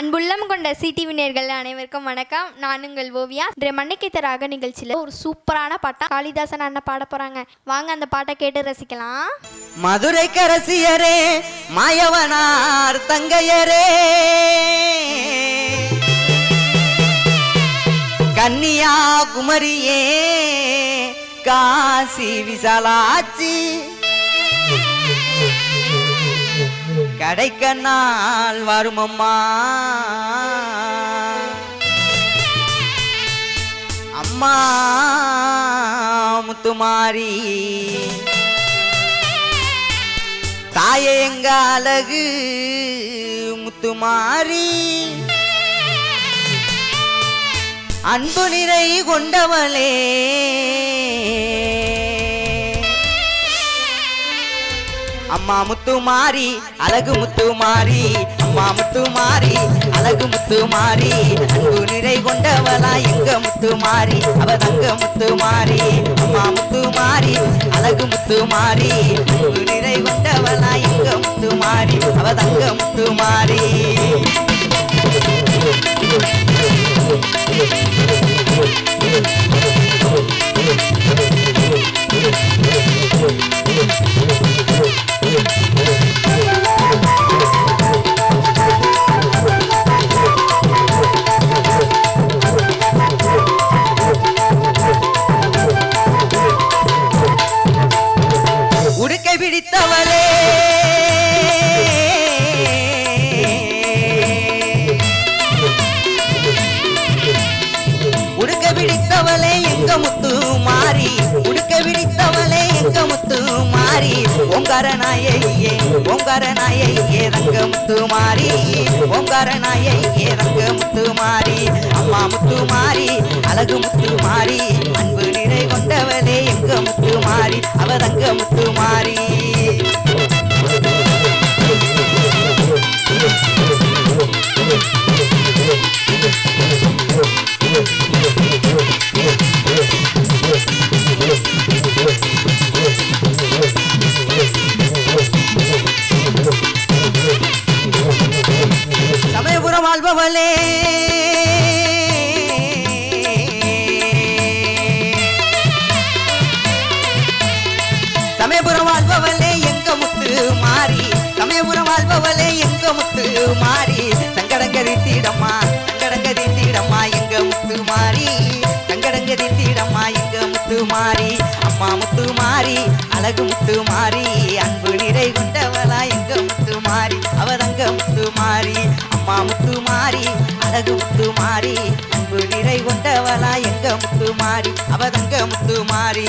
அன்புள்ளம் கொண்ட சிடிவி நேர்கள் அனைவருக்கும் வணக்கம். நான் உங்கள் ஓவியா. இன்றைய மண்ணைக்கேத்த ராக நிகழ்ச்சியில் ஒரு சூப்பரான பாட்டா காளிதாசன் அண்ணன் பாட போறாங்க. வாங்க அந்த பாட்டை கேட்டு ரசிக்கலாம். மதுரை கரசியரே மாயவனார் தங்கையரே. கன்னியாகுமரியே காசி விசாலாச்சி கடைக்கண்ணால் வருமம்மா. அம்மா முத்துமாரி. தாயே எங்க அழகு முத்துமாரி. அன்பு நிறை கொண்டவளே. அம்மா முத்து மாறி அழகு முத்து மாறி அம்மா முத்து மாறி அழகு முத்து மாறி அன்பு நிறை கொண்டவளா எங்க முத்து மாறி அவ தங்க முத்து மாறி அம்மா முத்து மாறி அழகு முத்து மாறி அன்பு நிறை கொண்டவளா எங்க முத்து மாறி அவ தங்க முத்து மாறி. ஓங்காரனாயே ஓங்காரனாயே ஓங்கார முத்துமாரி ஓங்காரனாயே முத்து முத்துமாரி அம்மா முத்துமாரி அழகு முத்துமாரி அன்பு நிறை கொண்டவளே எங்க முத்துமாரி மாறி. அவ முத்து வாழ்பவளே. சமயபுரம் வாழ்பவளே எங்க முத்து மாறி. சமயபுரம் வாழ்பவளே எங்க முத்து மாறி. சங்கடங்கரி தீடம்மா சங்கடங்கரி தீடம்மா எங்க முத்து மாறி. சங்கடங்கரி தீடம்மா எங்க முத்து மாறி. அம்மா முத்து மாறி அழகு முத்து மாறி. அன்பு நிறை கொண்டவளா எங்க மாறி அவதங்க முத்து மாறி அம்மா முத்து மாறி அழகு முத்து மாறி அன்பு நிறை கொண்டவளா எங்க முத்து மாறி அவதங்க முத்து மாறி.